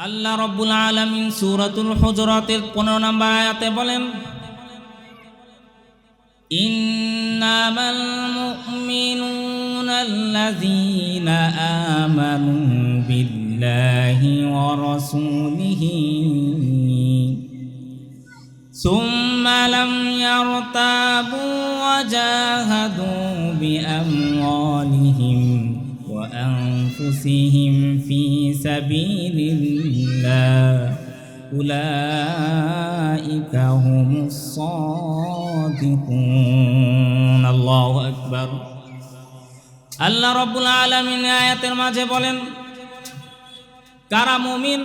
আল্লাহ রব্বুল আলমিন সুরাতুল হজরতের পনেরো নম্বর আয়াতে বলেন إنما المؤمنون الذين آمنوا بالله ورسوله ثم لم يرتابوا وجاهدوا بأموالهم وأنفسهم في سبيل الله أولئك هم الصادقون الله أكبر আল্লাহ রব্বুল আলমিন আয়াতের মাঝে বলেন কারা মুমিন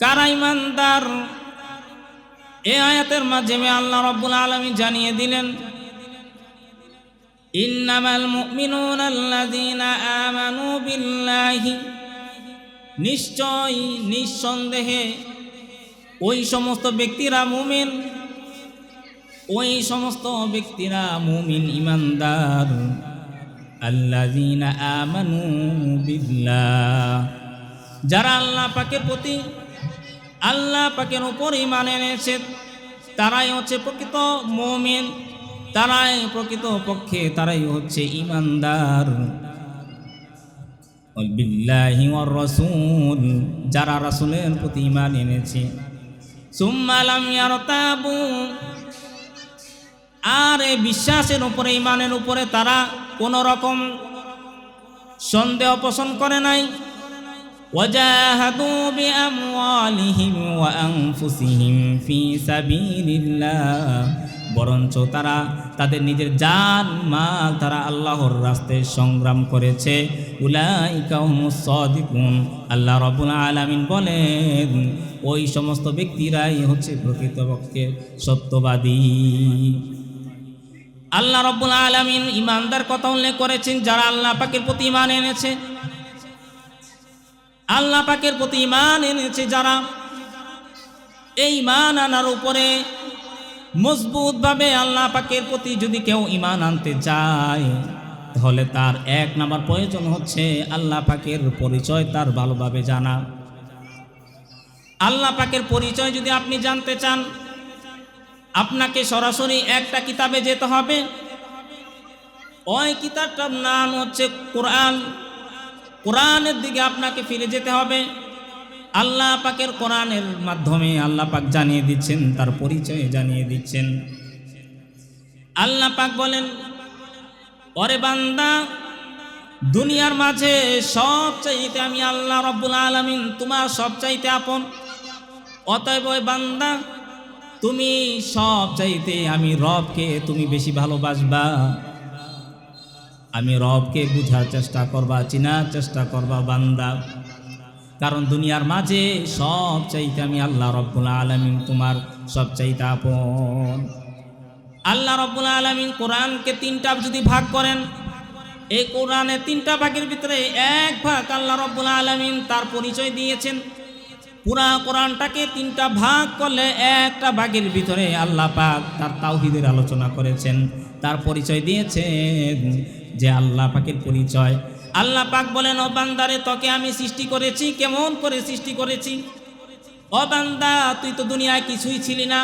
কারা ইমানদার এ আয়াতের মাধ্যমে আল্লাহ রব্বুল আলমী জানিয়ে দিলেন ইন্নামাল মুমিনুন আল্লাযীনা আমানু বিল্লাহি। নিশ্চয়, নিঃসন্দেহে ওই সমস্ত ব্যক্তিরা মুমিন। ওই সমস্ত ব্যক্তিরা মুমিন ইমানদার। আল্লাযীনা আমানু বিল্লাহ। যারা আল্লাহ পাকের প্রতি, আল্লাহ পাকের উপর ইমান এনেছে, তারাই হচ্ছে প্রকৃত মুমিন। তারাই প্রকৃত পক্ষে তারাই হচ্ছে ইমানদার বিল্লাহি ওয়ার রাসূল যারা রাসূলের প্রতি ঈমান এনেছে সুম্মা লাম ইয়ারতাবু আর এই বিশ্বাসের উপরে ইমানের উপরে তারা কোনো রকম সন্দেহ পোষণ করে নাই وجاهدوا بأموالهم وأنفسهم في سبيل الله বরঞ্চ তারা তাদের নিজের জান মাল তারা আল্লাহর রাস্তায় সংগ্রাম করেছে। উলাইকাহুমুসসাদিকুন আল্লাহ রাব্বুল আলামিন বলেন, ওই সমস্ত ব্যক্তিরাই হচ্ছে প্রকৃতপক্ষে সত্যবাদী। আল্লাহ রব্বুল আলামিন ইমানদার কথা উল্লেখ করেছেন, যারা আল্লাহ পাকের প্রতি ইমান এনেছে। আল্লাহ পাকের প্রতি ইমান এনেছে যারা। এই মান আনার উপরে মজবুতভাবে আল্লাহ পাকের প্রতি যদি কেউ ইমান আনতে চায়, তাহলে তার এক নাম্বার প্রয়োজন হচ্ছে আল্লাহ পাকের পরিচয় তার ভালোভাবে জানা। আল্লাহ পাকের পরিচয় যদি আপনি জানতে চান, আপনাকে সরাসরি একটা কিতাবে যেতে হবে। ওই কিতাবটার নাম হচ্ছে কোরআন। কোরআনের দিকে আপনাকে ফিরে যেতে হবে। আল্লাহ পাকের কোরআনের মাধ্যমে আল্লাহ পাক জানিয়ে দিচ্ছেন, তার পরিচয় জানিয়ে দিচ্ছেন। আল্লাহ পাক বলেন অরে বান্দা, দুনিয়ার মাঝে সব চাইতে আমি আল্লাহ রব্বুল আলমিন, তোমার সব চাইতে আপন। অতএব ওই বান্দা, তুমি সব চাইতে আমি রবকে তুমি বেশি ভালোবাসবা। আমি রবকে বুঝার চেষ্টা করবা, চিনার চেষ্টা করবা বান্দা। কারণ দুনিয়ার মাঝে সব চাইতে আমি আল্লাহ রব্বুল আলমিন তোমার সব চাইতে আপন। আল্লাহ রব্বুল আলমিন কোরআনকে তিনটা যদি ভাগ করেন, এই কোরআনে তিনটা ভাগের ভিতরে এক ভাগ আল্লাহ রব্বুল আলমিন তার পরিচয় দিয়েছেন। পুরা কোরআনটাকে তিনটা ভাগ করলে একটা ভাগের ভিতরে আল্লাহ পাক তার তাওহিদের আলোচনা করেছেন, তার পরিচয় দিয়েছেন যে আল্লাহ পাকের পরিচয় আল্লাহ পাক বলেন, ও বান্দারে, তোকে আমি সৃষ্টি করেছি, কেমন করে সৃষ্টি করেছি? ও বান্দা, তুই তো দুনিয়ায় কিছুই ছিলি না।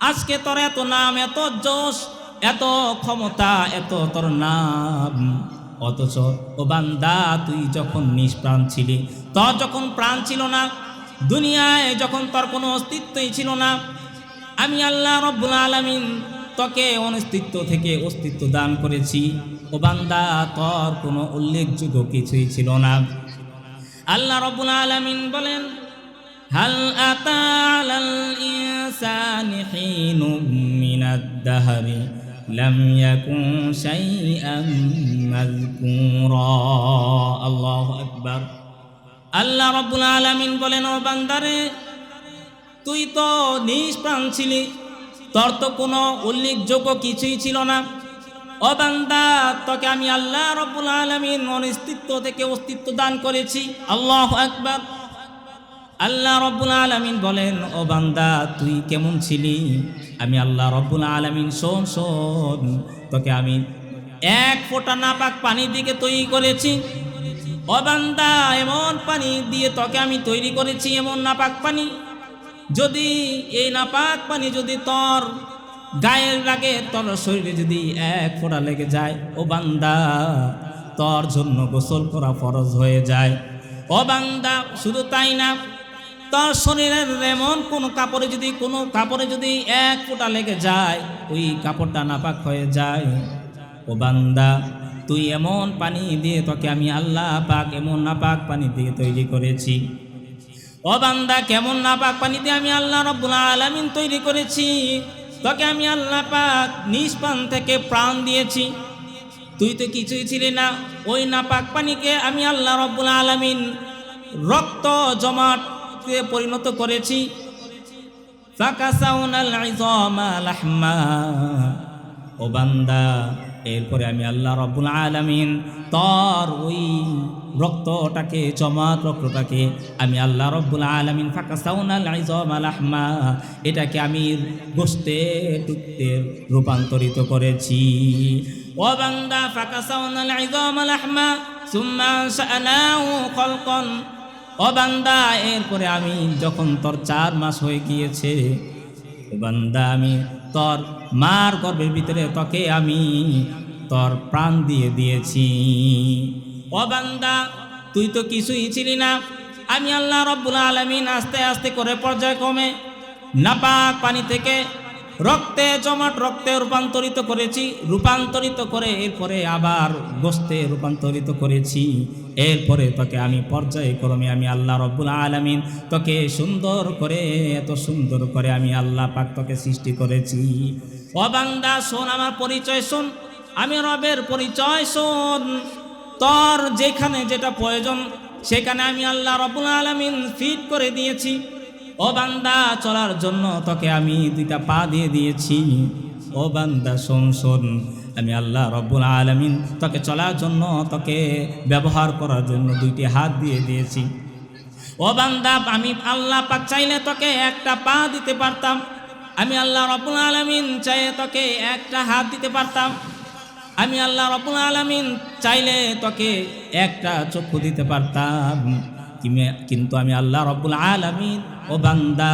আজকে তোর এত নাম, এত যশ, এত ক্ষমতা, এত তোর নাম। অথচ, ও বান্দা, তুই যখন নিষ্প্রাণ ছিলি, তোর যখন প্রাণ ছিল না, দুনিয়ায় যখন তোর কোনো অস্তিত্বই ছিল না, আমি আল্লাহ রব্বুল আলমিন তোকে অনস্তিত্ব থেকে অস্তিত্ব দান করেছি। ও বান্দা, তোর কোনো উল্লেখযোগ্য কিছুই ছিল না। আল্লাহ রব্বুল আলমিন বলেন, হাল আতা আলাল ইনসানি হিনুম মিনাদ দাহরি, লাম ইয়াকুন শাইআন মাযকুরা। আল্লাহু আকবার। আল্লাহ রব্বুল আলামিন বলেন, ও বান্দারে, তুই তো নিষ্প্রাণ ছিলি, তোর তো কোনো উল্লেখযোগ্য কিছুই ছিল না। ও বান্দা, তোকে আমি আল্লাহ রব্বুল আলমিন অনিস্তিত্ব থেকে অস্তিত্ব দান করেছি। আল্লাহ একবার আল্লাহ রব্বুল আলমিন বলেন, ও বান্দা, তুই কেমন ছিলি? আমি আল্লাহ রব্বুল আলমিন, শোন শোন, তোকে আমি এক ফোঁটা নাপাক পানির দিকে তৈরি করেছি। অবান্দা এমন পানি দিয়ে তোকে আমি তৈরি করেছি, এমন নাপাক পানি। যদি এই নাপাক পানি যদি তোর গায়ের লাগে তোর শরীরে যদি এক ফোঁটা লেগে যায়, ও বান্দা, তোর জন্য গোসল করা ফরজ হয়ে যায়। ও বান্দা, শুধু তাই না, তোর শরীরের এমন কোনো কাপড়ে যদি, কোনো কাপড়ে যদি এক ফোঁটা লেগে যায়, ওই কাপড়টা নাপাক হয়ে যায়। ও বান্দা, তুই এমন পানি দিয়ে তোকে আমি আল্লাহ পাক এমন নাপাক পানি দিয়ে তৈরি করেছি। ও বান্দা, কেমন নাপাক পানি দিয়ে আমি আল্লাহ রব্বুল আলামিন তৈরি করেছি? তোকে আমি আল্লাহ পাক নিষ্পান থেকে প্রাণ দিয়েছি। তুই তো কিছুই ছিলি না। ওই নাপাক পানিকে আমি আল্লাহ রব্বুল আলমিন রক্ত জমাটে পরিণত করেছি। ও বান্দা এরপরে আমি আল্লাহ রব্বুল আলামিন তোর ওই রক্তটাকে, জমাট রক্তটাকে আমি আল্লাহ রব্বুল আলামিন ফাকাসাউনাল ইযামা লাহমা এটাকে আমি গোস্তে টুকতে রূপান্তরিত করেছি। ও বান্দা সুম্মা আনশানাহু খালকান। ও বান্দা, এরপরে আমি যখন তোর চার মাস হয়ে গিয়েছে বান্দা, আমি তোর মার গর্ভের ভিতরে তোকে আমি তোর প্রাণ দিয়ে দিয়েছি। ও বান্দা, তুই তো কিছুই ছিলি না। আমি আল্লাহ রব্বুল আলমিন আস্তে আস্তে করে পর্যায়ক্রমে নাপাক পানি থেকে রক্তে জমাট রক্তে রূপান্তরিত করেছি, রূপান্তরিত করে এরপরে আবার গোস্তে রূপান্তরিত করেছি। এরপরে তোকে আমি পর্যায়ক্রমে আমি আল্লাহ রব্বুল আলমিন তোকে সুন্দর করে, এত সুন্দর করে আমি আল্লাহ পাক তোকে সৃষ্টি করেছি। অবান্দা শোন আমার পরিচয়, শোন। আমি রবের পরিচয়, শোন। তোর যেখানে যেটা প্রয়োজন, সেখানে আমি আল্লাহ রব্বুল আলমিন ফিট করে দিয়েছি। ও বান্দা, চলার জন্য তোকে আমি দুইটা পা দিয়ে দিয়েছি। ও বান্দা, শোন শোন, আমি আল্লাহ রব্বুল আলমিন তোকে চলার জন্য, তোকে ব্যবহার করার জন্য দুইটি হাত দিয়ে দিয়েছি। ও বান্দা, আমি আল্লাহ পাক চাইলে তোকে একটা পা দিতে পারতাম। আমি আল্লাহ রব্বুল আলমিন চাইলে তোকে একটা হাত দিতে পারতাম। আমি আল্লাহ রব্বুল আলমিন চাইলে তোকে একটা চক্ষু দিতে পারতাম। কিন্তু আমি আল্লাহ রব্বুল আলমিন ও বান্দা,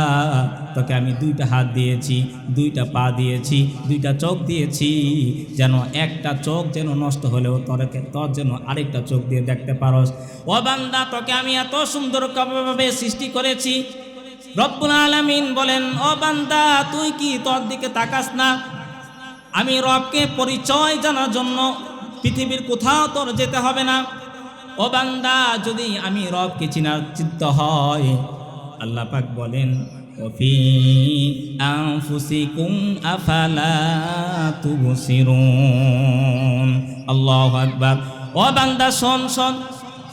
তোকে আমি দুইটা হাত দিয়েছি, দুইটা পা দিয়েছি, দুইটা চোখ দিয়েছি, যেন একটা চোখ যেন নষ্ট হলেও তোরকে তোর যেন আরেকটা চোখ দিয়ে দেখতে পারস। ও বান্দা, তোকে আমি এত সুন্দর সুন্দরভাবে সৃষ্টি করেছি। রব্বুল আলমিন বলেন, ও বান্দা, তুই কি তোর দিকে তাকাস না? আমি রবকে পরিচয় জানার জন্য পৃথিবীর কোথাও তোর যেতে হবে না। ও বান্দা, যদি আমি রবকে চিনার চিত্ত হয়, আল্লাহ পাক বলেন ওফি আনফুসিকুম আফালা তুবসিরুন? আল্লাহু আকবার। ও বান্দা, শোন শোন।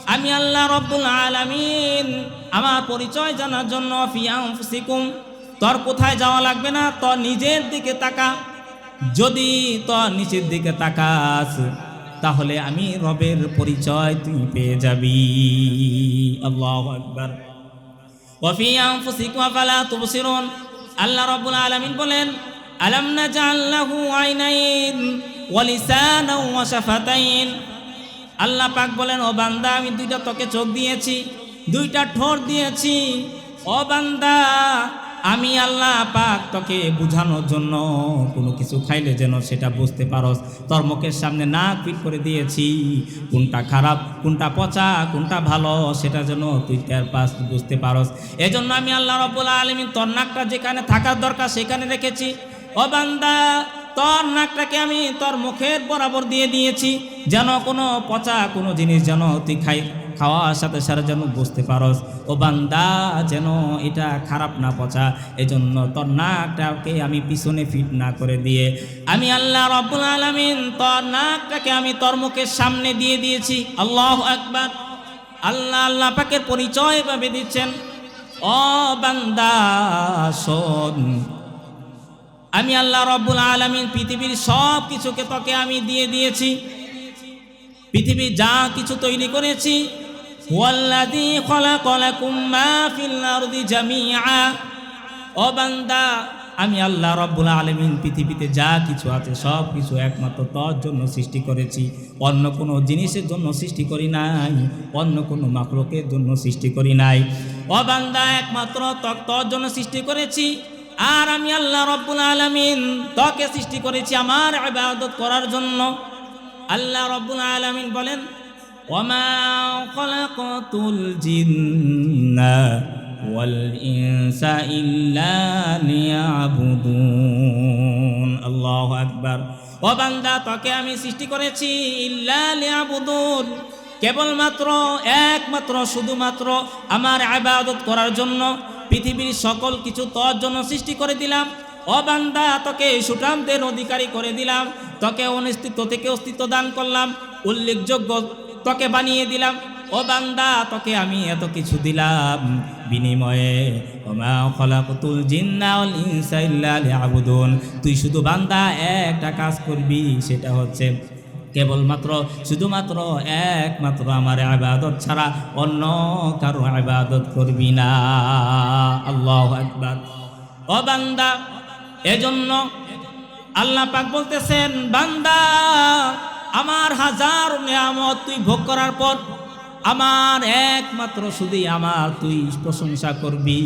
আমি আল্লাহ রব্বুল আলামিন, আমার পরিচয় জানার জন্য ফি আনফুসিকুম। তোর কোথায় যাওয়া লাগবে না? তোর নিজের দিকে তাকা। যদি তোর নিচের দিকে তাকাস তাহলে আমি রবের পরিচয় তুই পেয়ে যাবি। আল্লাহ আকবার। আল্লাহ রাব্বুল আলামিন বলেন, আলাম শাফাতাইন? আল্লাহ পাক বলেন, ও বান্দা, আমি দুইটা তোকে চোখ দিয়েছি, দুইটা ঠোঁট দিয়েছি। ও বান্দা আমি আল্লাহ পাক তোকে বোঝানোর জন্য কোনো কিছু খাইলে যেন সেটা বুঝতে পারস। তোর মুখের সামনে না পিট করে দিয়েছি। কোনটা খারাপ, কোনটা পচা, কোনটা ভালো, সেটা যেন তুই তার পাস, বুঝতে পারস। এজন্য আমি আল্লাহ রব্বুল আলমিন তোর নাকটা যেখানে থাকার দরকার সেখানে রেখেছি। ও বান্দা, তোর নাকটাকে আমি তোর মুখের বরাবর দিয়ে দিয়েছি। যেন কোনো পচা কোনো জিনিস যেন তুই খাই খাওয়ার সাথে সাথে যেন বুঝতে পারস, ও বান্দা যেন এটা খারাপ না পচা, এজন্য তোর নাকটাকে আমি পিছনে ফিট না করে দিয়ে, আমি আল্লাহ রব্বুল আলমিন তোর নাকটাকে আমি তোর মুখের সামনে দিয়ে দিয়েছি। আল্লাহ একবার আল্লাহ আল্লাহ পাকের পরিচয় ভাবে দিচ্ছেন। ও বান্দা, শোন। আমি আল্লাহ রব্বুল আলমিন পৃথিবীর সব কিছুকে তোকে আমি দিয়ে দিয়েছি। পৃথিবী যা কিছু তৈরি করেছি বান্দা, আমি আল্লাহ রব্বুল আলমিন পৃথিবীতে যা কিছু আছে, সব কিছু একমাত্র তোর জন্য সৃষ্টি করেছি। অন্য কোনো জিনিসের জন্য সৃষ্টি করি নাই, অন্য কোনো মাকলকের জন্য সৃষ্টি করি নাই। অবান্দা একমাত্র তক তর জন্য সৃষ্টি করেছি। আর আমি আল্লাহ রব্বুল আলমিন তোকে সৃষ্টি করেছি আমার ইবাদত করার জন্য। আল্লাহ রব্বুল আলমিন বলেন وما خلقت الجن والإنس إلا ليعبدون الله أكبر ও বান্দা তোকে আমি সৃষ্টি করেছি ইল্লা লিয়াবুদুন কেবলমাত্র একমাত্র শুধুমাত্র আমার আবাদত করার জন্য পৃথিবীর সকল কিছু তোর জন্য সৃষ্টি করে দিলাম ও বান্দা তোকে সুটামদের অধিকারী করে দিলাম তোকে অনিস্তিত্ব থেকে অস্তিত্ব দান করলাম উল্লেখযোগ্য তোকে বানিয়ে দিলাম। ও বান্দা, তোকে আমি এত কিছু দিলাম। বিনিময়ে, ওমা খলাকুতুল জিন্না ওয়াল ইনসা ইল্লা লিয়াবুদুন। তুই শুধু বান্দা, একটা কাজ করবি, সেটা হচ্ছে কেবলমাত্র, শুধুমাত্র একমাত্র আমার আবাদত ছাড়া অন্য কারও আবাদত করবি না। আল্লাহ একবার ও বান্দা, এজন্য আল্লাহ পাক বলতেছেন, বান্দা আমার হাজার নিয়ামত তুই ভোগ করার পর আমার একমাত্র শুধুই আমার তুই প্রশংসা করবি।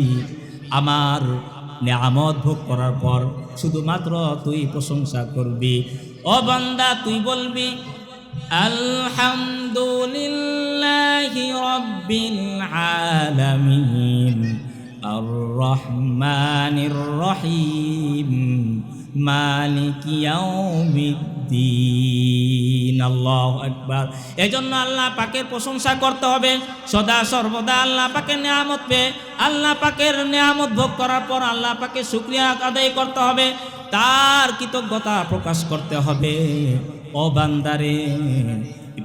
আমার নিয়ামত ভোগ করার পর শুধুমাত্র তুই প্রশংসা করবি। ও বান্দা, তুই বলবি, আলহামদুলিল্লাহি রব্বিল আলামিন আর রহমানির রহিম, মালিক ইয়াউমিদ্দিন। আল্লাহু এই জন্য আল্লাহ পাকের প্রশংসা করতে হবে। সদা সর্বদা আল্লাহ পাকের নিয়ামত পেয়ে আল্লাহ পাকের নিয়ামত ভোগ করার পর আল্লাহ পাকে শুক্রিয়া আদায় করতে হবে। তার কৃতজ্ঞতা প্রকাশ করতে হবে। ও বান্দারে,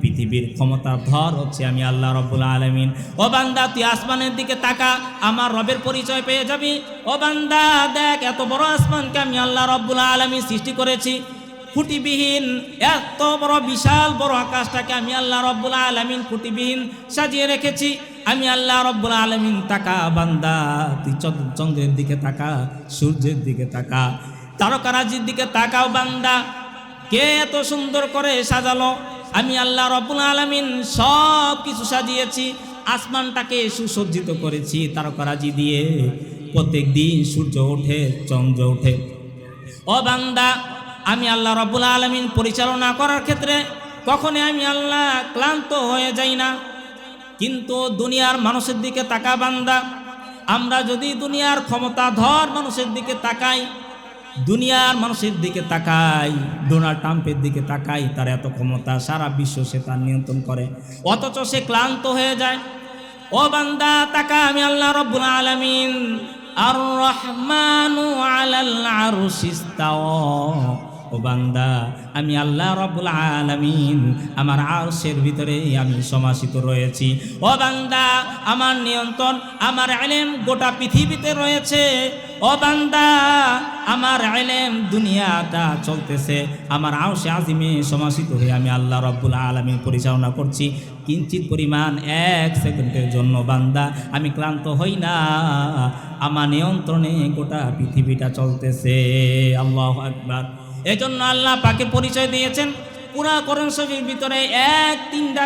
পৃথিবীর ক্ষমতার ধর হচ্ছে আমি আল্লাহ রব্বুল আলমিন। ও বান্দা, তুই আসমানের দিকে তাকা, আমার রবের পরিচয় পেয়ে যাবি। ও বান্দা, দেখ এত বড় আসমানকে আমি আল্লাহ রব্বুল আলমিন সৃষ্টি করেছি। খুঁটিবিহীন এত বড় বিশাল বড় আকাশটাকে আমি আল্লাহ রব্বুল আলমিন খুঁটিবিহীন সাজিয়ে রেখেছি। আমি আল্লাহ রব্বুল আলমিন তাকা বান্দা, তুই চন্দ্রের দিকে তাকা, সূর্যের দিকে তাকা, তারকারাজির দিকে তাকাও বান্দা। কে এত সুন্দর করে সাজালো? আমি আল্লাহ রব্বুল আলমিন সব কিছু সাজিয়েছি, আসমানটাকে সুসজ্জিত করেছি তারকারাজি দিয়ে। প্রত্যেক দিন সূর্য ওঠে, চন্দ্র ওঠে। ও বান্দা আমি আল্লাহ রব্বুল আলমিন পরিচালনা করার ক্ষেত্রে কখনই আমি আল্লাহ ক্লান্ত হয়ে যাই না। কিন্তু দুনিয়ার মানুষের দিকে তাকা বান্দা, আমরা যদি দুনিয়ার ক্ষমতা ধর মানুষের দিকে তাকাই, দুনিয়ার মানুষের দিকে তাকাই, ডোনাল্ড ট্রাম্পের দিকে তাকাই, তার এত ক্ষমতা সারা বিশ্ব সে তার নিয়ন্ত্রণ করে। অথচ সে ক্লান্ত হয়ে যায়। ও বান্দা, তাকা আমি আল্লাহ রব্বুল আলামিন। আর রহমানু আলাল আরশিস্তাওয়া। ও বান্দা, আমি আল্লাহ রব্বুল আলামিন আমার আরশের ভিতরে আমি সমাসিত রয়েছি। ও বান্দা, আমার নিয়ন্ত্রণ, আমার আলেম গোটা পৃথিবীতে রয়েছে। ও বান্দা, আমার আলেম দুনিয়াটা চলতেছে। আমার আরশে আজিমে সমাসিত হয়ে আমি আল্লাহ রব্বুল আলামিন পরিচালনা করছি। কিঞ্চিত পরিমাণ এক সেকেন্ডের জন্য, বান্দা, আমি ক্লান্ত হই না। আমার নিয়ন্ত্রণে গোটা পৃথিবীটা চলতেছে। আল্লাহ আকবার। এজন্য আল্লাহ পাকে পরিচয় দিয়েছেন। পুরা করণ শরীর ভিতরে এক, তিনটা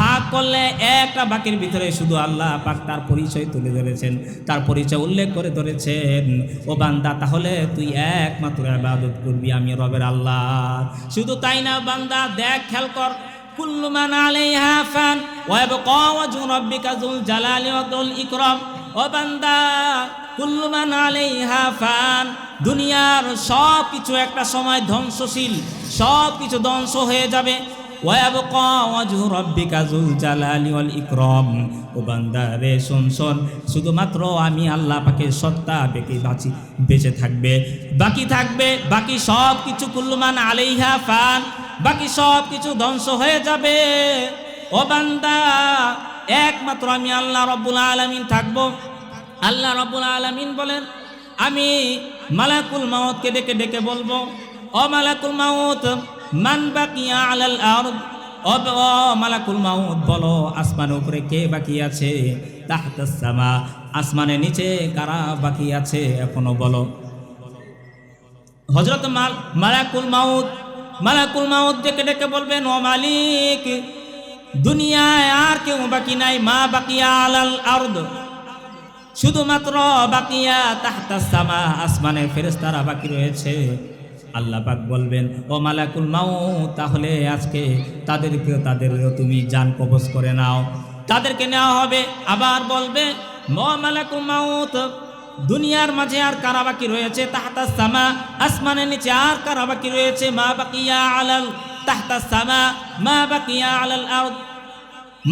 ভাগ করলে একটা বাকের ভিতরে শুধু আল্লাহ পাক তার পরিচয় তুলে ধরেছেন। তার পরিচয় উল্লেখ করে ধরেছেন, ও বান্দা, তাহলে তুই একমাত্র আবাদত করবি, আমি রবের আল্লাহ। শুধু তাই না বান্দা, দেখ, খেয়াল কর, কুল্লু মান আলাইহা ফান, ওয়া ইয়াবকা ওয়াজহু রাব্বিকা যুল জালালি ওয়া যুল ইকরাম। ফান, দুনিয়ার সব কিছু একটা সময় ধ্বংসশীল সব কিছু ধ্বংস হয়ে যাবে। শুধুমাত্র আমি আল্লাহ পাকে সত্তা বেঁকে বাঁচি, বেঁচে থাকবে। বাকি থাকবে, বাকি সব কিছু কুল্লুমান আলাইহা ফান, বাকি সব কিছু ধ্বংস হয়ে যাবে। ও বান্দা একমাত্র আমি আল্লাহ রব্বুল আলামিন থাকব। আল্লাহ রব্বুল আলামিন বলেন, আমি মালাকুল মাউতকে ডেকে ডেকে বলব, ও মালাকুল মাউত, মান বাকিয়া আলাল আরদ? ও মালাকুল মাউত, বলো, আসমানের উপরে কে বাকি আছে? তাহতাস সামা, আসমানের নিচে কারা বাকি আছে, এখনও বলো। হজরত মাল, মালাকুল মাউদ মালাকুল মাউদ ডেকে ডেকে বলবেন, ও মালিক দুনিয়ায় আর কেউ বাকি নাই, মা বাকিয়া আলাল আরদ। শুধুমাত্র বাকিয়া তাহতা সামা, আসমানের ফেরেস্তারা বাকি রয়েছে। আল্লাহ পাক বলবেন, ও মালাকুল মাউ তাহলে আজকে তাদেরকে তাদেরও তুমি জান কবজ করে নাও। তাদেরকে নেওয়া হবে। আবার বলবে, ও মালাকুল মাউত, দুনিয়ার মাঝে আর কারা বাকি রয়েছে? তাহতা সামা, আসমানের নিচে আর কারা বাকি রয়েছে? মা বাকিয়া আলাল তাহতা সামা মা বাকিয়া আলাল আরদ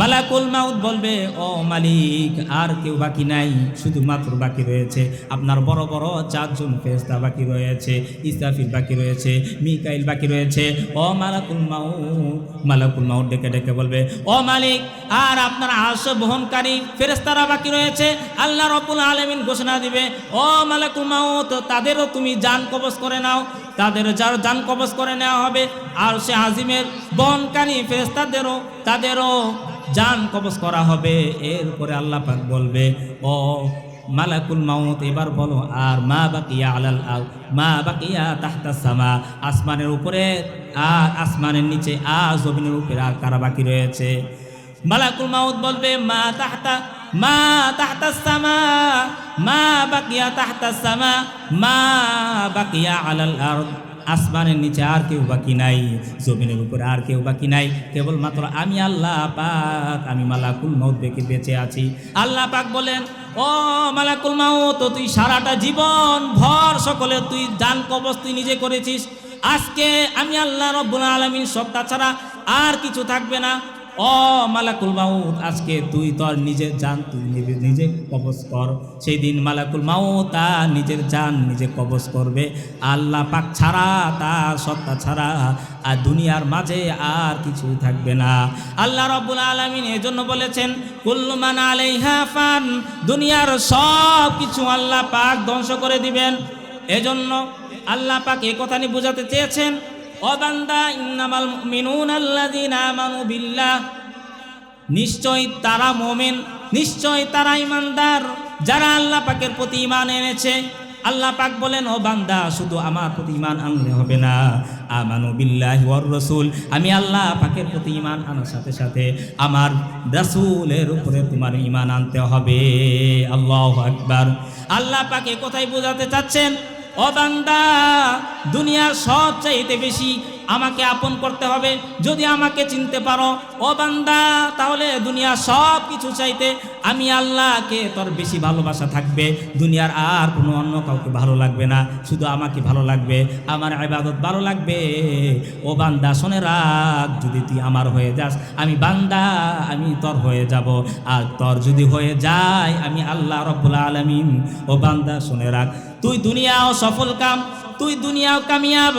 মালাকুল মাউদ বলবে, ও মালিক, আর কেউ বাকি নাই, শুধুমাত্র বাকি রয়েছে আপনার বড় বড় চারজন ফেস্তা বাকি রয়েছে ইস্তাফিল বাকি রয়েছে, মিকাইল বাকি রয়েছে। ও মালাকুল মাউদ মালাকুল মাউদ ডেকে ডেকে বলবে, ও মালিক, আর আপনার আস বহনকারী ফেরেস্তারা বাকি রয়েছে, আল্লাহ রবুল আলমিন ঘোষণা দিবে, ও মালাকুল মাউদ তাদেরও তুমি জান কবজ করে নাও, তাদের যার যান কবজ করে নেওয়া হবে, আর সে আজিমের বহনকারী ফেরেস্তাদেরও তাদেরও জান কবজ করা হবে এরপরে আল্লাহ পাক বলবে, ও মালাকুল মাউত, এবার বলো, আর মা বাকিয়া আলাল আল, মা বাকিয়া তাহতা সামা, আসমানের উপরে আর আসমানের নিচে আর জমিনের উপরে আর কারা বাকি রয়েছে? মালাকুল মাউত বলবে, মা তাহতা মা তাহতা সামা, মা বাকিয়া তাহতা সামা, মা বাকিয়া আলাল আরদ আসমানের নিচে আর কেউ বাকি নাই, জমিনের উপরে আর কেউ বাকি নাই। কেবলমাত্র আমি আল্লাহ পাক, আমি মালাকুল মৌত দেখে বেঁচে আছি। আল্লাহ পাক বলেন, ও মালাকুল মাউত, তুই সারাটা জীবন ভর সকলে, তুই জান কবচ তুই নিজে করেছিস। আজকে আমি আল্লাহ রব্বুল আলমিন সত্তা ছাড়া আর কিছু থাকবে না। ও মালাকুল মাউত, আজকে তুই তোর নিজের জান তুই নিজে নিজে কবজ কর। সেই দিন মালাকুল মাউত তার নিজের জান নিজে কবজ করবে। আল্লাহ পাক ছাড়া, তার সত্তা ছাড়া আর দুনিয়ার মাঝে আর কিছুই থাকবে না। আল্লাহ রব্বুল আলমিন এজন্য বলেছেন কুল্লুমান আলাইহা ফান দুনিয়ার সব কিছু আল্লাহ পাক ধ্বংস করে দিবেন। এজন্য আল্লাহ পাক এ কথা নিয়ে বোঝাতে চেয়েছেন ও বান্দা ইন্নামাল মুমিনুন আল্লাযীনা আমানু বিল্লাহ। নিশ্চয় তারা মোমেন, নিশ্চয় তারা ইমানদার যারা আল্লাহ পাকের প্রতি ইমান এনেছে, আল্লাহ পাক বলেন, ও বান্দা, শুধু আমার প্রতি ইমান আনলে হবে না। আমানু বিল্লাহি ওয়ার রসুল। আমি আল্লাহ পাকের প্রতি ইমান আনার সাথে সাথে আমার রাসূলের উপরে তোমার ইমান আনতে হবে। আল্লাহ আকবার। আল্লাহ পাকে কোথায় বোঝাতে চাচ্ছেন ও বান্দা, দুনিয়ার সব চাইতে বেশি আমাকে আপন করতে হবে, যদি আমাকে চিনতে পারো। ও বান্দা, তাহলে দুনিয়া সব কিছু চাইতে আমি আল্লাহকে তোর বেশি ভালোবাসা থাকবে। দুনিয়ার আর কোনো অন্য কাউকে ভালো লাগবে না, শুধু আমাকে ভালো লাগবে, আমার আবাদত ভালো লাগবে। ও বান্দা, শোনে রাখ যদি তুই আমার হয়ে যাস, আমি বান্দা, আমি তোর হয়ে যাব। আর তোর যদি হয়ে যায়, আমি আল্লাহ রব্বুল আলমিন। ও বান্দা, শোনে রাখ তুই দুনিয়াও সফল কাম, তুই দুনিয়াও কামিয়াব,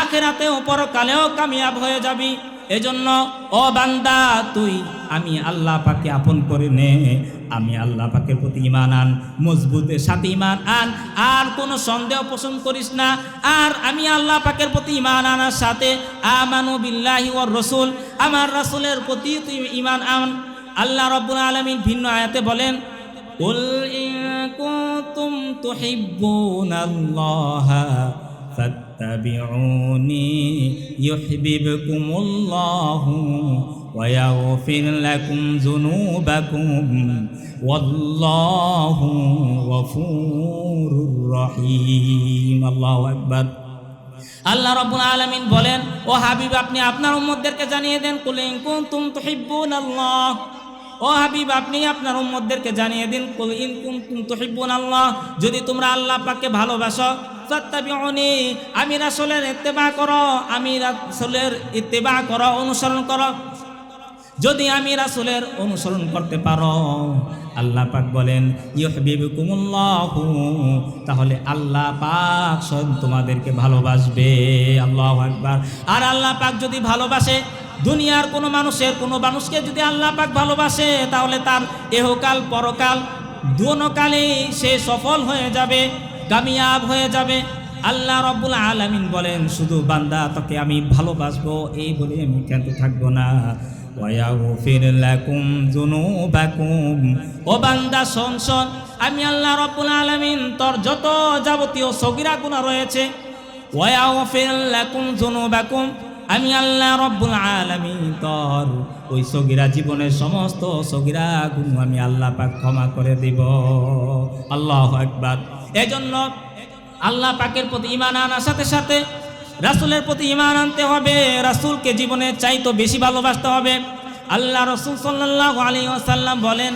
আখেরাতেও পরকালেও কামিয়াব হয়ে যাবি। এজন্য, ও বান্দা, তুই, আমি আল্লাহ পাকে আপন করে নে, আমি আল্লাহ পাকের প্রতি ইমান আন মজবুতের সাথে ইমান আন, আর কোনো সন্দেহ পোষণ করিস না। আর আমি আল্লাহ পাকের প্রতি ইমান আনার সাথে আমানু বিল্লাহি ওর রসুল, আমার রসুলের প্রতি তুই ইমান আন। আল্লাহ রব্বুল আলমিন ভিন্ন আয়াতে বলেন قل إن كنتم تحبون الله فاتبعوني يحببكم الله ويغفر لكم ذنوبكم والله غفور رحيم الله أكبر আল্লাহ রব্বুল আলামিন বলেন ও হাবিব আপনি আপনার উম্মতদেরকে জানিয়ে দেন কুলিন কুনতুম তুহিব্বুন আল্লাহ ও হাবিব, আপনি আপনার উম্মতদেরকে জানিয়ে দিন, কুল ইন কুনতুম তুহিব্বুন আল্লাহ যদি তোমরা আল্লাহ পাককে ভালোবাসো, ফাত্তাবিউনি আমি রাসূলের ইত্তেবা করো আমি রাসূলের ইত্তেবা করো অনুসরণ করো যদি আমি রাসূলের অনুসরণ করতে পারো আল্লাহ পাক বলেন ইউহিবুকুমুল্লাহ তাহলে আল্লাহ পাক স্বয়ং তোমাদেরকে ভালোবাসবে, আল্লাহ আকবার। আর আল্লাহ পাক যদি ভালোবাসে দুনিয়ার কোনো মানুষের, কোনো মানুষকে যদি আল্লাহ পাক ভালোবাসে, তাহলে তার এহকাল পরকাল দোনোকালেই সে সফল হয়ে যাবে, কামিয়াব হয়ে যাবে। আল্লাহ রব্বুল আলামিন বলেন, শুধু বান্দা তোকে আমি ভালোবাসবো, এই বলে আমি কেন থাকব না? ও বান্দা, শোন শোন, আমি আল্লাহ রব্বুল আলামিন তোর যত যাবতীয় সগিরা গুণা রয়েছে, ওয়াগফির লাকুম যুনুবাকুম। আমি আল্লাহ রব্বুল আলামিন, তর। ওই সগিরা জীবনের সমস্ত সগিরা গুণ আমি আল্লাহ পাক ক্ষমা করে দিব। আল্লাহ আকবার। এজন্য আল্লাহ পাকের প্রতি ইমান আনার সাথে সাথে রাসূলের প্রতি ইমান আনতে হবে। রাসূলকে জীবনের চাইতো বেশি ভালোবাসতে হবে। আল্লাহ রসুল সাল্লাল্লাহু আলাইহি ওয়াসাল্লাম বলেন,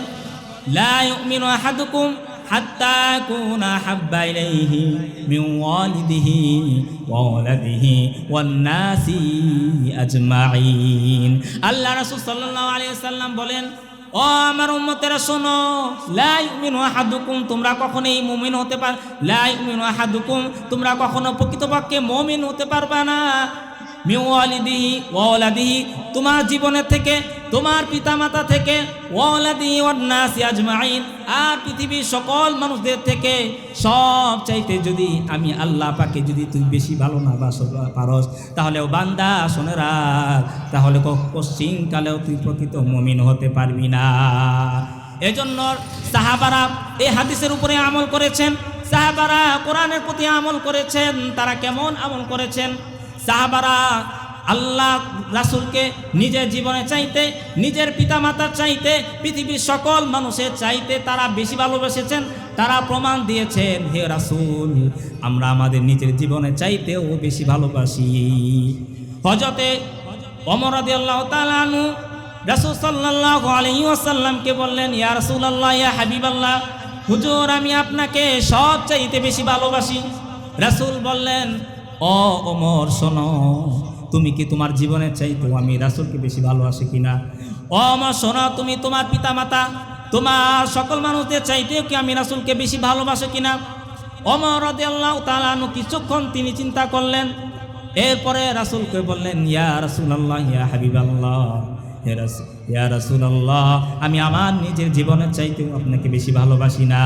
লা ইউমিনু আহাদুকুম হাত্তা কুনা হাব্বা ইলাইহি মিন ওয়ালিদিহি ওয়া ওয়ালাদিহি আজমাইন আল্লাহ রাসূল সাল্লাল্লাহু আলাইহি ওয়াসাল্লাম বলেন, ও আমার উম্মতেরা, শোনো, লা ইউমিনু আহাদুকুম, তোমরা কখনোই মুমিন হতে পার, লা ইউমিনু আহাদুকুম, তোমরা কখনো প্রকৃতপক্ষে মমিন হতে পারবা না। মিওয়ালিদিহি ওয়ালাদিহি তোমার জীবনের থেকে, তোমার পিতামাতা থেকে ওয়ালাদিহি ওয়ান্নাসি আজমাইন, আর পৃথিবীর সকল মানুষদের থেকে, সব চাইতে যদি আমি আল্লাহ পাকে যদি তুই বেশি ভালো না বাস, পারস তাহলে ও বান্দা, শোনে রাখ তাহলে পশ্চিম কালেও তুই প্রকৃত মমিন হতে পারবি না। এজন্য সাহাবারা এই হাদিসের উপরে আমল করেছেন, সাহাবারা কোরআনের প্রতি আমল করেছেন, তারা কেমন আমল করেছেন? সাহাবারা আল্লাহ রাসুলকে নিজের জীবনে চাইতে, নিজের পিতামাতার চাইতে, পৃথিবীর সকল মানুষের চাইতে তারা বেশি ভালোবেসেছেন, তারা প্রমাণ দিয়েছেন, হে রাসুল, আমরা আমাদের নিজের জীবনে চাইতেও বেশি ভালোবাসি। হজরতে অমর আল্লাহ তালানু রাসুল সাল্লাহ আলহি আসাল্লামকে বললেন, ইয়া রাসুল আল্লাহ ইয়া হাবিব আল্লাহ হুজুর, আমি আপনাকে সব চাইতে বেশি ভালোবাসি। রাসুল বললেন ও ওমর, শোনো, তুমি কি তোমার জীবনের চাইতো আমি রাসুলকে বেশি ভালোবাসি কিনা? ও আমার শোনো, তুমি তোমার পিতা মাতা তোমার সকল মানুষদের চাইতেও কি আমি রাসুলকে বেশি ভালোবাসো কিনা? অমর আল্লাহ তালানু কিছুক্ষণ তিনি চিন্তা করলেন। এরপরে রাসুলকে বললেন, ইয়া রাসুল আল্লাহ ইয়া হাবিব আল্লাহ ইয়া রাসুল আল্লাহ আমি আমার নিজের জীবনের চাইতেও আপনাকে বেশি ভালোবাসি না।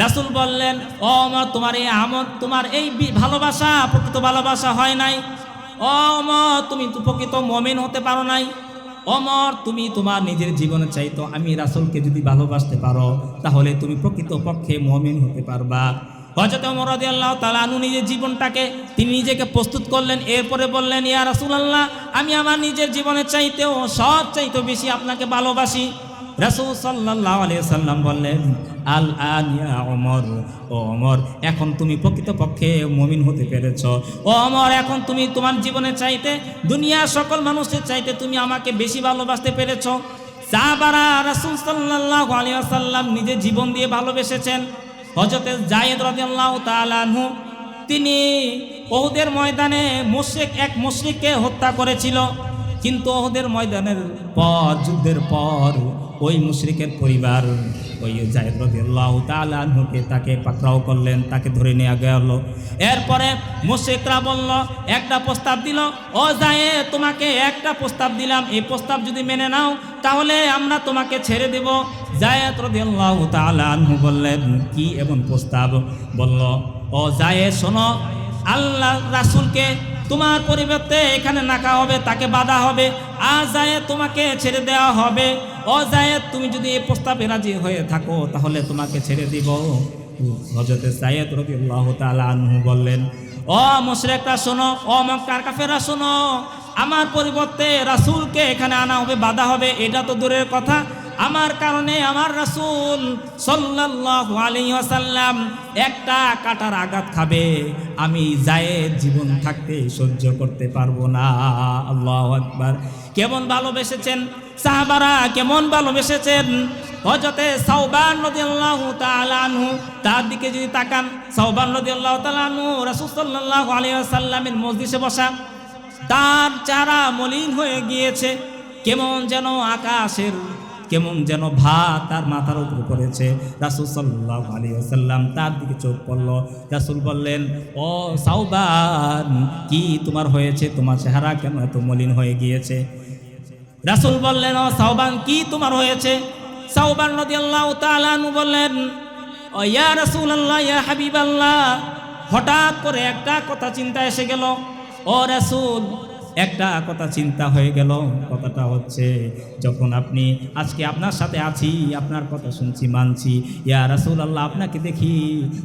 রাসুল বললেন, ও অমর, তোমার এই আমদ তোমার এই ভালোবাসা, প্রকৃত ভালোবাসা হয় নাই। ও অমর, তুমি প্রকৃত মমিন হতে পারো নাই। অমর, তুমি তোমার নিজের জীবনে চাইতো আমি রাসুলকে যদি ভালোবাসতে পারো, তাহলে তুমি প্রকৃত পক্ষে মমিন হতে পারবা। হজরত ওমর রাদিয়াল্লাহু তাআলা আনু নিজের জীবনটাকে, তিনি নিজেকে প্রস্তুত করলেন, এরপরে বললেন, ইয়া রাসূলুল্লাহ, আমি আমার নিজের জীবনে চাইতেও, সব চাইতেও বেশি আপনাকে ভালোবাসি। রাসূল সাল্লাল্লাহু আলাইহি সাল্লাম বললেন আল আন ইয়া ওমর ও ওমর এখন তুমি প্রকৃতপক্ষে মুমিন হতে পেরেছ। ও ওমর এখন তুমি তোমার জীবনে চাইতে, দুনিয়ার সকল মানুষের চাইতে তুমি আমাকে বেশি ভালোবাসতে পেরেছ। সাহাবারা রাসূল সাল্লাল্লাহু আলাইহি ওয়াসাল্লাম নিজের জীবন দিয়ে ভালোবেসেছেন। হজরতে জায়েদ রাদিয়াল্লাহু তাআলা আনহু, তিনি ওহুদের ময়দানে মুশরিক, এক মুশরিককে হত্যা করেছিল। কিন্তু ওদের ময়দানের পর, যুদ্ধের পর, ওই মুশরিকের পরিবার, ওই আনহুকে তাকে পাকড়াও করলেন, তাকে ধরে নেওয়া গেল। এরপরে মুশরিকরা বলল, একটা প্রস্তাব দিল। ও জায়েদ, তোমাকে একটা প্রস্তাব দিলাম। এই প্রস্তাব যদি মেনে নাও, তাহলে আমরা তোমাকে ছেড়ে দেব। জায়েদ রাদিয়াল্লাহু তাআলা আনহু বললেন, কি এমন প্রস্তাব? বলল, ও জায়েদ, শোনো, আল্লাহ রাসূলকে তোমার পরিবর্তে এখানে নাকা হবে, তাকে বাধা হবে। আর জায়েদ তোমাকে ছেড়ে দেওয়া হবে। ও জায়েদ তুমি যদি এই প্রস্তাবে রাজি হয়ে থাকো, তাহলে তোমাকে ছেড়ে দিব। হজরতে জায়েদ রাদিয়াল্লাহু তাআলা আনহু বললেন অ মুশরিকরা, শোনো, ও মক্কার কাফেররা, শোনো। আমার পরিবর্তে রাসূলকে এখানে আনা হবে, বাধা হবে। এটা তো দূরের কথা। আমার কারণে আমার রাসূল সাল্লাল্লাহু আলাইহি ওয়াসাল্লাম একটা কাটার আঘাত খাবে। আমি জায়েদ জীবন থাকতে সহ্য করতে পারব না। আল্লাহু আকবার। কেমন ভালোবেসেছেন? সাহাবারা কেমন ভালোবেসেছেন? হজরতে সাউবান রাদিয়াল্লাহু তাআলা আনহু, তার দিকে যদি তাকান সাউবান রাদিয়াল্লাহু তাআলা আনহু রাসূল সাল্লাল্লাহু আলাইহি ওয়াসাল্লামের মজলিসে বসা, তার চারা মলিন হয়ে গিয়েছে। কেমন যেন আকাশের কেমন যেন ভাত তার মাথার উপর পড়েছে। রাসুল সাল্লাহ আলী আসাল্লাম তার দিকে চোখ পড়ল। রাসুল বললেন, ও সাউবান কি তোমার হয়েছে? তোমার চেহারা কেন এত মলিন হয়ে গিয়েছে? রাসুল বললেন, ও সাউবান কি তোমার হয়েছে? সাউবান নদী আল্লাহ তালানু বললেন, ও ইয়া রাসুল আল্লাহ ইয়া হাবিব আল্লাহ হঠাৎ করে একটা কথা চিন্তা এসে গেল, ও রাসুল একটা কথা চিন্তা হয়ে গেল, কথাটা হচ্ছে, যখন আপনি, আজকে আপনার সাথে আছি, আপনার কথা শুনছি, মানছি, ইয়া রাসুল আল্লাহ আপনাকে দেখি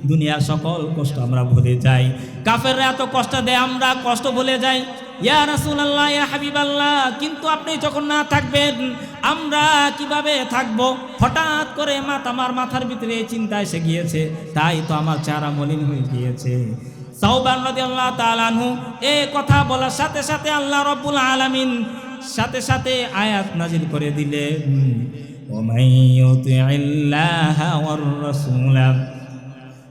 দুনিয়ার সকল কষ্ট আমরা ভুলে যাই। কাফেররা এত কষ্ট দেয়, আমরা কষ্ট ভুলে যাই। ইয়া রাসুল আল্লাহ ইয়া হাবিব আল্লাহ কিন্তু আপনি যখন না থাকবেন, আমরা কীভাবে থাকব? হঠাৎ করে মাথা আমার মাথার ভিতরে চিন্তা এসে গিয়েছে, তাই তো আমার চেহারা মলিন হয়ে গিয়েছে। সাউবান রাদিয়াল্লাহু তাআলা আনহু এই কথা বলার সাথে সাথে আল্লাহ রাব্বুল আলামিন সাথে সাথে আয়াত নাজিল করে দিলেন ومن يطع الله والرسول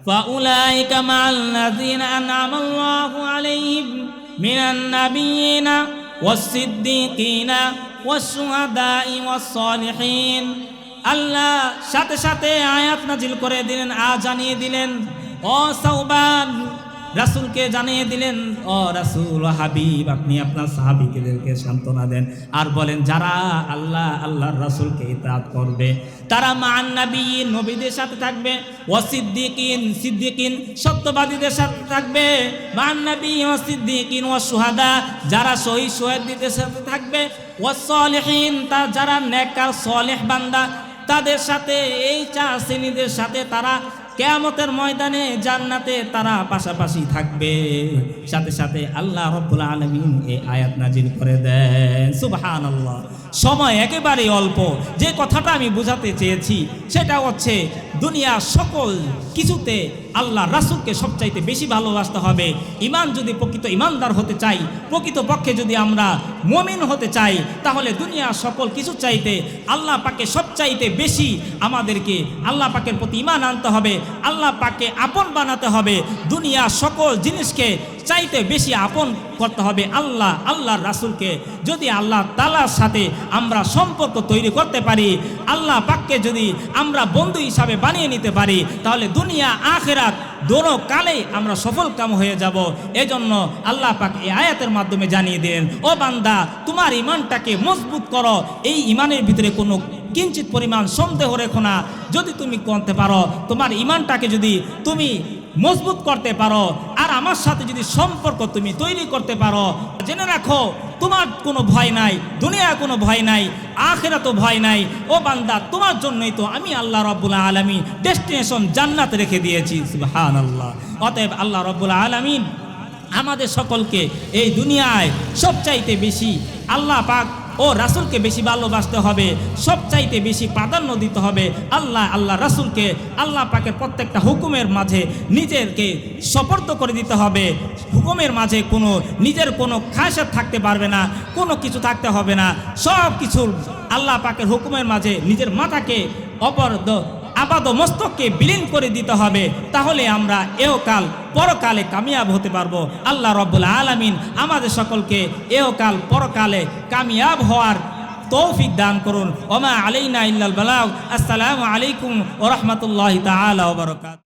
فأولئك مع الذين أنعم الله عليهم من النبيين والصديقين والشهداء والصالحين আল্লাহ সাথে সাথে আয়াত নাজিল করে দিলেন আ জানিয়ে দিলেন ও সাউবান রাসূলকে জানিয়ে দিলেন, ও রাসূল হাবিব, আপনি আপনার সাহাবিদেরকে সান্ত্বনা দেন। আর বলেন, যারা আল্লাহ, আল্লাহর রাসূলকে ইতাআত করবে, তারা মান নবী নবীদের সাথে থাকবে, ও সিদ্দিকিন সত্যবাদীদের সাথে থাকবে মান ও সিদ্দিকিন, ও সুহাদা, যারা শহীদ শহীদদের সাথে থাকবে, ও সলেহীন, তা যারা নেককার, সলেহ বান্দা, তাদের সাথে, এই চা শ্রেণীদের সাথে তারা কেয়ামতের ময়দানে জান্নাতে তারা পাশাপাশি থাকবে। সাথে সাথে আল্লাহ রব্বুল আলমিন এই আয়াত নাজিল করে দেন। সুবাহান সময় একেবারে অল্প। যে কথাটা আমি বোঝাতে চেয়েছি, সেটা হচ্ছে দুনিয়ার সকল কিছুতে আল্লাহ রাসুলকে সবচাইতে বেশি ভালোবাসতে হবে। ইমান যদি প্রকৃত ইমানদার হতে চাই প্রকৃত পক্ষে যদি আমরা মমিন হতে চাই, তাহলে দুনিয়ার সকল কিছু চাইতে আল্লাহ পাকে সবচাইতে বেশি আমাদেরকে আল্লাহ পাকের প্রতি ইমান আনতে হবে। আল্লাহ পাকে আপন বানাতে হবে। দুনিয়া সকল জিনিসকে চাইতে বেশি আপন করতে হবে আল্লাহ, আল্লাহর রাসুলকে। যদি আল্লাহ তালার সাথে আমরা সম্পর্ক তৈরি করতে পারি, আল্লাহ পাককে যদি আমরা বন্ধু হিসাবে বানিয়ে নিতে পারি, তাহলে দুনিয়া, আখেরাত দোনো কালে আমরা সফল কাম হয়ে যাব। এজন্য আল্লাহ পাক এই আয়াতের মাধ্যমে জানিয়ে দেন, ও বান্দা, তোমার ইমানটাকে মজবুত করো। এই ইমানের ভিতরে কোনো কিঞ্চিত পরিমাণ সন্দেহ রেখো না। যদি তুমি করতে পারো, তোমার ইমানটাকে যদি তুমি মজবুত করতে পারো, আর আমার সাথে যদি সম্পর্ক তুমি তৈরি করতে পারো, জেনে রাখো, তোমার কোনো ভয় নাই দুনিয়া কোনো ভয় নাই আখেরা তো ভয় নাই। ও বান্দা, তোমার জন্যই তো আমি আল্লাহ রব্বুল্লাহ আলমী ডেস্টিনেশন জান্নাত রেখে দিয়েছি হান আল্লাহ অতএব আল্লাহ রব্বুল্লাহ আলমিন আমাদের সকলকে এই দুনিয়ায় সবচাইতে বেশি আল্লাহ পাক ও রাসুলকে বেশি ভালোবাসতে হবে, সবচাইতে বেশি প্রাধান্য দিতে হবে আল্লাহ আল্লাহ রাসুলকে, আল্লাহ পাকের প্রত্যেকটা হুকুমের মাঝে নিজেরকে সপর্দ করে দিতে হবে। হুকুমের মাঝে কোনো, নিজের কোনো খাসাত থাকতে পারবে না, কোনো কিছু থাকতে হবে না। সব কিছুর আল্লাহ পাকের হুকুমের মাঝে নিজের মাথাকে অপর আপাদ মস্তককে বিলীন করে দিতে হবে, তাহলে আমরা এও কাল পরকালে কামিয়াব হতে পারব। আল্লাহ রব্বুল আলমিন আমাদের সকলকে এও কাল পরকালে কামিয়াব হওয়ার তৌফিক দান করুন। ওমা আলাইনা ইল্লাল বালাগ। আসসালামু আলাইকুম ওরহমতুল্লাহ তালা ওয়া বারাকাতুহু।